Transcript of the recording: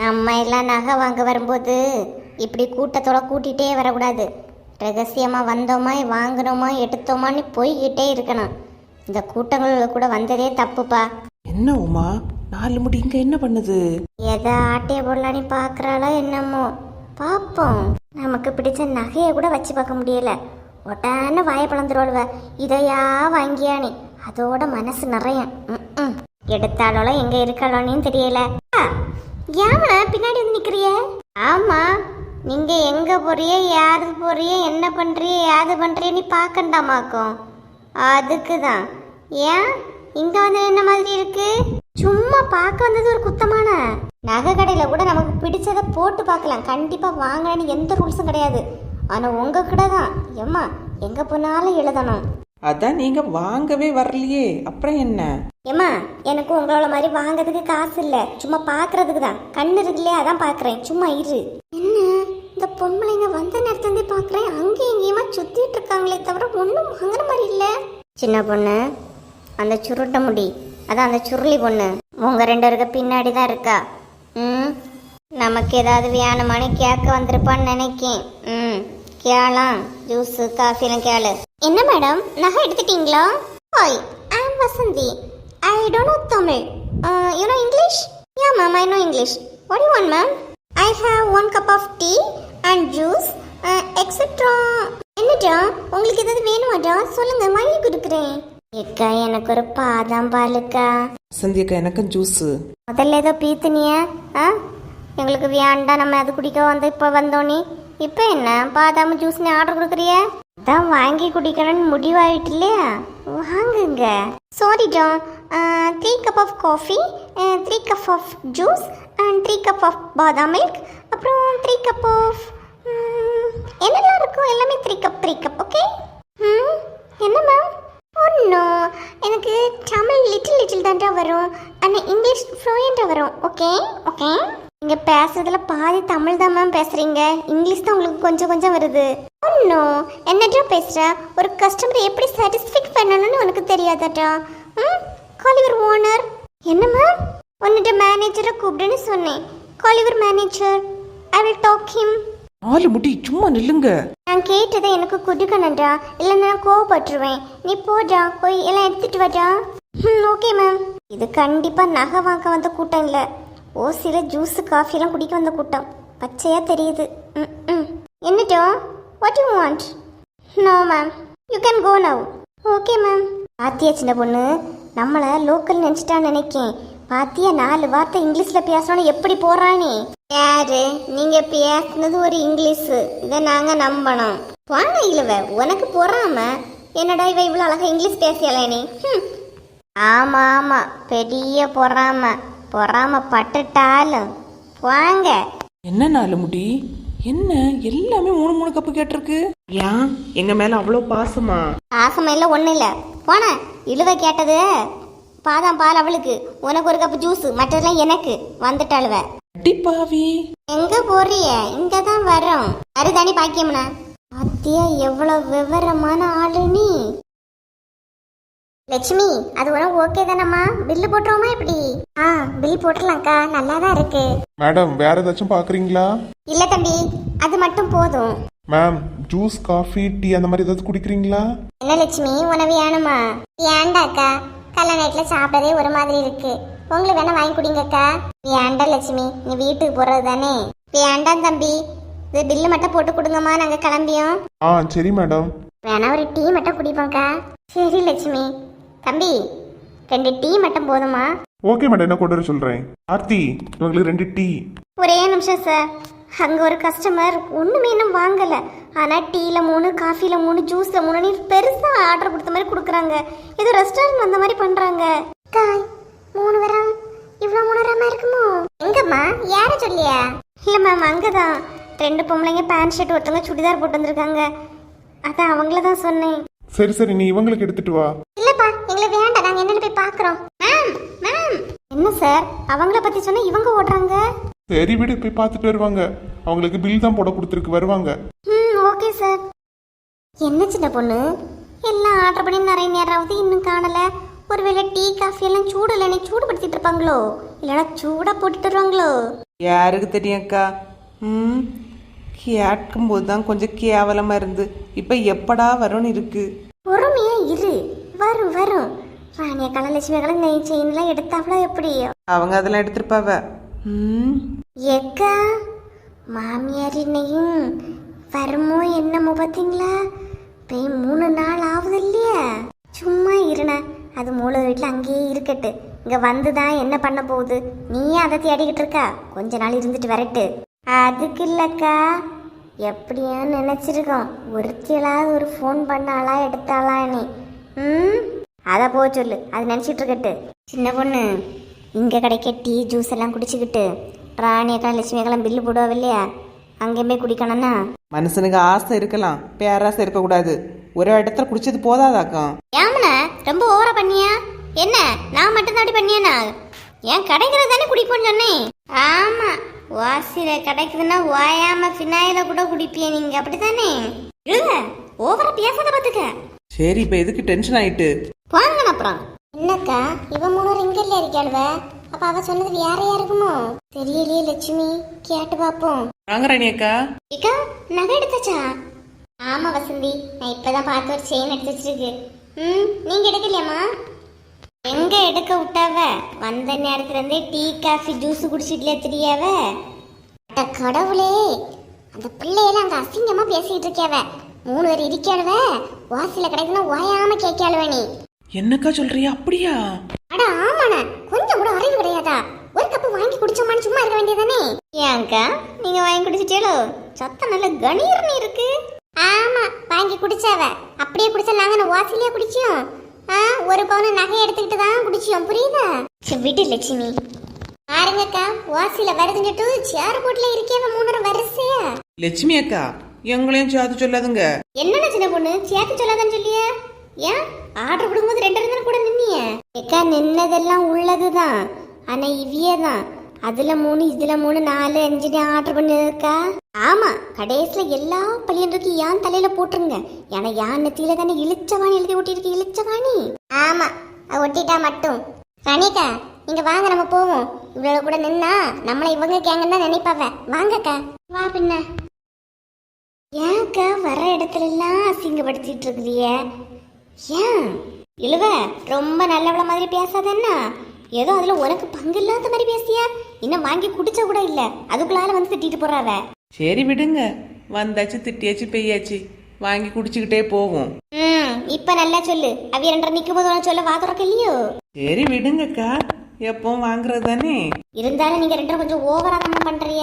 நம்ம எல்லாம் நகை வாங்க வரும்போது இப்படி கூட்டத்தோட கூட்டிகிட்டே வரக்கூடாது. ரகசியமாக வந்தோமா வாங்கினோமா எடுத்தோமான்னு போய்கிட்டே இருக்கணும். இந்த கூட்டங்கள் கூட வந்ததே தப்புப்பா. என்ன உமா? நாலு முடி இங்க என்ன பண்ணுது? எதை ஆட்டைய போடலான்னு பார்க்குறாளோ என்னமோ. பார்ப்போம். நமக்கு பிடிச்ச நகையை கூட வச்சு பார்க்க முடியல. ஒட்டான வாயை பிளந்துருவா. இதையா வாங்கியானி. அதோட மனசு நிறைய. எடுத்தாளோ எங்க இருக்காளோன்னு தெரியல. ஏமல பின்னாடி வந்து நிக்கிறிய? ஆமா நீங்க எங்க போறிய யாரு போறிய என்ன பண்றிய யாது பண்றியன்னு பார்க்கண்டாமாக்கும் அதுக்கு தான் ஏன்? இங்க வந்து என்ன மாதிரி இருக்கு? சும்மா பார்க்க வந்தது ஒரு குத்தமான. நகை கடையில கூட நமக்கு பிடிச்சதை போட்டு பார்க்கலாம் கண்டிப்பா வாங்கணும்னு எந்த ரூல்ஸும் கிடையாது. ஆனா உங்க கடை தான். எம்மா எங்க போனாலும் எழுதணும். அதான் நீங்க வாங்கவே வரலையே. அப்புறம் என்ன? ஏம்மா எனக்கு உங்களோட மாதிரி வாங்குறதுக்கு காசு இல்லை. சும்மா பார்க்கறதுக்கு தான். கண்ணு இருக்கு இல்லையா அதான் பார்க்குறேன் சும்மா இரு. என்ன? இந்த பொம்பளைங்க வந்த நேரத்துலேருந்தே பார்க்குறேன் அங்கேயும் இங்கேயுமா சுற்றிட்டு இருக்காங்களே தவிர ஒன்றும் வாங்குற மாதிரி இல்லை. சின்ன பொண்ணு அந்த சுருட்ட முடி. அதான் அந்த சுருளி பொண்ணு. உங்க ரெண்டு பேருக்கு பின்னாடி தான் இருக்கா? ம்? நமக்கு ஏதாவது வேணுமானு கேட்க வந்திருப்பான்னு நினைக்கேன். ம். கேளாம். ஜூஸ் காஃபிலாம் கேளு. என்ன மேடம் நகை எடுத்துட்டீங்களா? Hi I am Vasanthi I don't know Tamil you know English yeah ma'am I know English what you want ma'am I have one cup of tea and juice etcetera என்னடா? உங்களுக்கு ஏதாவது வேணுமாடா சொல்லுங்க வாங்கி கொடுக்குறேன். ஏக்கா எனக்கு ஒரு பாதாம் பாலுக்கா சந்தியக்கா எனக்கும் ஜூஸ் முதல்ல ஏதோ பீத்துனிய ஆ? எங்களுக்கு வேண்டாம் நம்ம அது குடிக்க வந்து இப்போ வந்தோனே. இப்போ என்ன? பாதாம் ஜூஸ்னு ஆர்டர் கொடுக்குறிய? அதான் வாங்கி குடிக்கணும்னு முடிவாயிட்டு இல்லையா? வாங்குங்க. Sorry John three cup of coffee three cup of juice and three cup of badam milk அப்புறம் த்ரீ கப் ஆஃப் என்னெல்லாம் இருக்கும் எல்லாமே three cup three cup okay hmm என்ன மேம் ஒன்றும் oh, எனக்கு தமிழ் லிட்டில் லிட்டில் தான்டா வரும். ஆனால் இங்கிலீஷ் ஃப்ளூயண்ட்டாக வரும். ஓகே ஓகே நீங்க பேசுறதுல பாதி தமிழ் தான் மேம் பேசுறீங்க. இங்கிலீஷ் தான் உங்களுக்கு கொஞ்சம் கொஞ்சம் வருது. ஒன்னோ என்னடா பேசுற? ஒரு கஸ்டமரை எப்படி சாட்டிஸ்ஃபை பண்ணணும்னு உனக்கு தெரியாதாடா. ம்? காலிவர் ஓனர் என்ன மேம் உன்னிட்ட மேனேஜரை கூப்பிடுன்னு சொன்னேன். காலிவர் manager I will talk him நாலு முடி சும்மா நில்லுங்க. நான் கேட்டதை எனக்கு கொடுக்கணும்டா. இல்லை நான் கோவப்பட்டுருவேன். நீ போடா போய் எல்லாம் எடுத்துட்டு வாடா. ம் ஓகே மேம் இது கண்டிப்பாக நகை வாங்க வந்த கூட்டம் இல்லை ஓசியில் ஜூஸு காஃபிலாம் குடிக்க வந்த கூட்டம். பச்சையாக தெரியுது. ம் ம். என்னட்டோ? What you want no ma'am you can go now okay ma'am பாத்தியா சின்ன பொண்ணு? நம்மளை லோக்கல் நினச்சிட்டான்னு நினைக்கேன். பாத்தியா நாலு வார்த்தை இங்கிலீஷில் பேசணும்னு எப்படி போகிறானே யாரு? நீங்கள் பேசுனது ஒரு இங்கிலீஷு. இதை நாங்கள் நம்பணும். வாங்க இழுவ உனக்கு பொறாம? என்னடா இவ இவ்வளோ அழகா இங்கிலீஷ் பேசியல நீ? ஆமாம் ஆமாம் பெரிய பொறாம. பொறாம பட்டுட்டாலும் வாங்க. என்ன நாலு முடி என்ன? எல்லாமே மூணு மூணு கப்பு கேட்டிருக்கு. ஏன்? எங்க மேல அவ்வளோ பாசமா? ஆசமா இல்ல ஒண்ணும் இல்ல. போன இழுவ கேட்டது. பாதாம் பால் அவளுக்கு. உனக்கு ஒரு கப் ஜூஸ் மற்றதெல்லாம் எனக்கு. வந்துட்டாளுவ. அடி பாவி. எங்க போறிய? இங்க தான் வரோம் அருதானி பாக்கியம்னா. அத்தியா எவ்வளவு விவரமான ஆளு நீ? லட்சுமி அது உனக்கு ஓகே தானம்மா? பில்லு போட்டுருவோமா எப்படி? ஆ பில் போட்டுடலாம்க்கா. நல்லா தான் இருக்கு. மேடம் வேற ஏதாச்சும் பார்க்குறீங்களா இல்ல தம்பி அது மட்டும் போதும். மேம் ஜூஸ் காஃபி டீ அந்த மாதிரி ஏதாச்சும் குடிக்கிறீங்களா? என்ன லட்சுமி உனவு வேணுமா? ஏண்டாக்கா கல்யாண நைட்ல சாப்பிடறதே ஒரு மாதிரி இருக்கு. உங்களுக்கு வேணா வாங்கி குடிங்கக்கா. வேண்டா லட்சுமி நீ வீட்டுக்கு போறது தானே? வேண்டாம் தம்பி? இது பில்லு மட்டும் போட்டு கொடுங்கம்மா நாங்க கிளம்பியோம். ஆ சரி மேடம். வேணா ஒரு டீ மட்டும் குடிப்போம்க்கா. சரி லட்சுமி. தம்பி ரெண்டு டீ மட்டும் போதுமா? ஓகே மேடம் என்ன கொண்டு வர சொல்கிறேன் ஆர்த்தி இவங்களுக்கு ரெண்டு டீ. ஒரே நிமிஷம் சார். அங்கே ஒரு கஸ்டமர் ஒன்றுமே இன்னும் வாங்கலை. ஆனால் டீயில் மூணு காஃபியில் மூணு ஜூஸில் மூணு நீ பெருசாக ஆர்டர் கொடுத்த மாதிரி கொடுக்குறாங்க. ஏதோ ரெஸ்டாரண்ட் வந்த மாதிரி பண்ணுறாங்க காய் மூணு வரம். இவ்வளோ மூணு வரமா இருக்குமோ? எங்கம்மா? யாரை சொல்லியா? இல்லை மேம் அங்கே தான் ரெண்டு பொம்பளைங்க பேண்ட் ஷர்ட் ஒருத்தவங்க சுடிதார் போட்டு வந்திருக்காங்க. அதான் அவங்கள தான் சொன்னேன். சரி சரி நீ இவங்களுக்கு எடுத்துட்டு வா. இல்லப்பா எங்களுக்கு வேண்டாம் நாங்க என்னன்னு போய் பாக்குறோம். Ma'am ma'am. என்ன சார்? அவங்கள பத்தி சொன்னா இவங்க ஓடுறாங்க? சரி விடு போய் பார்த்துட்டு வருவாங்க. அவங்களுக்கு பில் தான் போட கொடுத்துருக்கு வருவாங்க. ம் ஓகே சார். என்ன சின்ன பொண்ணு? எல்லாம் ஆர்டர் பண்ணி நிறைய நேரம் ஆகுது இன்னும் காணல. ஒருவேளை டீ காஃபி எல்லாம் சூடு இல்லை சூடுபடுத்திட்டு இருப்பாங்களோ? இல்லைன்னா சூடா போட்டுட்டு வருவாங்களோ? யாருக்கு தெரியும் அக்கா? ம் கேட்கும்போது தான் கொஞ்சம் கேவலமா இருந்து. இப்ப எப்படா வரும்னு இருக்கு பொறுமையா இரு வரும் வரும் ராணிய கலலட்சுமி கலந்து நெய் செயின்லாம் எடுத்தாவளோ எப்படியோ அவங்க அதெல்லாம் எடுத்திருப்பாவ. ம். எக்கா மாமியார் என்னையும் வருமோ என்னமோ பார்த்தீங்களா? போய் மூணு நாள் ஆகுது இல்லையா. சும்மா இருண்ண. அது மூளை வீட்டில் அங்கேயே இருக்கட்டு. இங்கே வந்து தான் என்ன பண்ண போகுது? நீயே அதை தேடிக்கிட்டு இருக்கா? கொஞ்ச நாள் இருந்துட்டு வரட்டு. அதுக்கு இல்லைக்கா. எப்படியா நினச்சிருக்கோம். ஒருத்தியலாவது ஒரு ஃபோன் பண்ணாளா எடுத்தாளா நீ ம்? அதை போக சொல்லு. அது நினச்சிட்டு இருக்கட்டு சின்ன பொண்ணு இங்கே கிடைக்க டீ ஜூஸ் எல்லாம் குடிச்சுக்கிட்டு ராணியக்கா லட்சுமியக்கெல்லாம் பில்லு போடுவா இல்லையா அங்கே போய் குடிக்கணும்னா? மனுஷனுக்கு ஆசை இருக்கலாம். பேராசை இருக்கக்கூடாது. ஒரு இடத்துல குடிச்சது போதாதாக்கா. ஏமன ரொம்ப ஓவரா பண்ணியா? என்ன நான் மட்டும் தான் அப்படி பண்ணியானா? ஏன் கிடைக்கிறது தானே குடிப்போம்னு சொன்னேன். ஆமா வாசியில கிடைக்குதுன்னா ஓயாம ஃபினாயில கூட குடிப்பிய நீங்க அப்படித்தானே? இல்ல ஓவரா பேசாத பாத்துக்க. சரி இப்ப எதுக்கு டென்ஷன் ஆயிட்டு? வாங்க அப்புறம். என்னக்கா இவ மூணு இங்க இல்ல இருக்காளுவ அப்ப அவ சொன்னது வேற யாருக்குமோ? தெரியலையே லட்சுமி கேட்டு பாப்போம். வாங்க ராணி அக்கா. இக்கா நகை எடுத்தாச்சா? ஆமா வசந்தி நான் இப்பதான் பார்த்து ஒரு செயின் எடுத்து வச்சிருக்கு. ம் நீங்க எடுக்கலையாம்மா? எங்க எடுக்க விட்டாவ? வந்த நேரத்துல இருந்தே டீ காஃபி ஜூஸ் குடிச்சிட்டுல தெரியாவ? அட கடவுளே அந்த பிள்ளையெல்லாம் அங்க அசிங்கமா பேசிட்டு இருக்கியாவ? மூணு பேர் இருக்காளுவ வாசில கிடைக்கணும் ஓயாம கேட்காளுவ நீ. என்னக்கா சொல்றியா? அப்படியா? அட ஆமாண்ண. கொஞ்சம் கூட அறிவு கிடையாதா? ஒரு கப்பு வாங்கி குடிச்சோமான்னு சும்மா இருக்க வேண்டியதானே ஏன்க்கா நீங்க வாங்கி குடிச்சிட்டீங்களோ சத்தம் நல்ல கணீர்னு இருக்கு. ஆமா வாங்கி குடிச்சாவ. அப்படியே குடிச்சா நாங்க வாசிலேயே குடிச்சோம் ஒரு பவுன் நகை எடுத்துக்கிட்டு தான் குடிச்சோம் புரியுதா? விடு லட்சுமி. பாருங்கக்கா வாசில வருதுங்கிட்டு சேர் போட்டுல இருக்கேவ மூணு வரிசையா? லட்சுமி அக்கா எங்களையும் சேர்த்து சொல்லாதுங்க. என்னடா சின்ன பொண்ணு? சேர்த்து சொல்லாதன்னு சொல்லிய? ஏன்? ஆர்டர் கொடுக்கும்போது ரெண்டு ரெண்டு கூட நின்னிய எக்கா நின்னதெல்லாம் உள்ளது தான் ஆனா இவையே தான் அதுல மூணு இதுல மூணு நாலு அஞ்சுன்னு ஆர்டர் பண்ணிருக்கா? ஆமா கடைசியில எல்லா பள்ளியன்றைக்கு யான் தலையில போட்டுருங்க. ஏன்னா யான் நெத்தியில தானே இழிச்சவாணி எழுதி ஒட்டியிருக்கு இழிச்சவாணி ஆமா ஒட்டிட்டா மட்டும். கணிக்கா இங்கே வாங்க நம்ம போவோம். இவ்வளவு கூட நின்னா நம்மள இவங்க கேங்கன்னு தான் நினைப்பாவ. வாங்கக்கா. வா பின்ன. ஏன்க்கா வர இடத்துல எல்லாம் அசிங்கப்படுத்திட்டு இருக்கிறிய? ஏன் இழுவ ரொம்ப நல்லவள மாதிரி பேசாதன்னா. ஏதோ அதுல உனக்கு பங்கு இல்லாத மாதிரி பேசியா? இன்னும் வாங்கி குடிச்ச கூட இல்ல. அதுக்குள்ளால வந்து திட்டிட்டு போறாவ. சரி விடுங்க. வந்தாச்சு திட்டியாச்சு பெய்யாச்சு. வாங்கி குடிச்சுக்கிட்டே போவோம். ம் இப்ப நல்லா சொல்லு. அவிய ரெண்டரை நிக்கும் போது உனக்கு சொல்ல வா திறக்க இல்லையோ? சரி விடுங்கக்கா. எப்பவும் வாங்குறது தானே? இருந்தாலும் நீங்க ரெண்டரை கொஞ்சம் ஓவரா தான் பண்றிய.